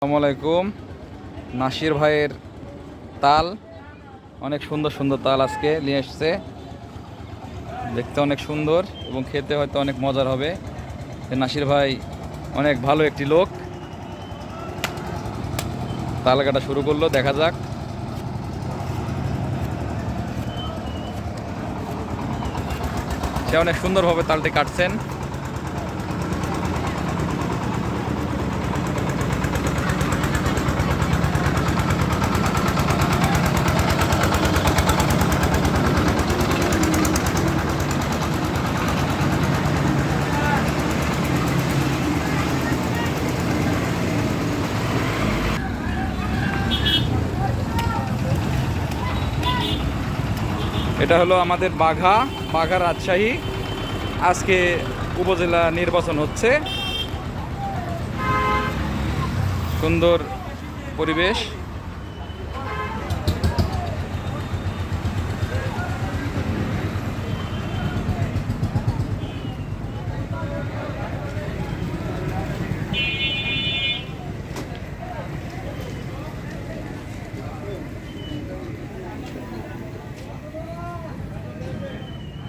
আসসালামু আলাইকুম। নাসির ভাইয়ের তাল, অনেক সুন্দর সুন্দর তাল আজকে নিয়ে এসছে। দেখতে অনেক সুন্দর এবং খেতে হয়তো অনেক মজার হবে। নাসির ভাই অনেক ভালো একটি লোক। তাল কাটা শুরু করল, দেখা যাক। সে অনেক সুন্দরভাবে তালটি কাটছেন। এটা হলো আমাদের বাঘা বাঘা রাজশাহী। আজকে উপজেলা নির্বাচন হচ্ছে। সুন্দর পরিবেশ।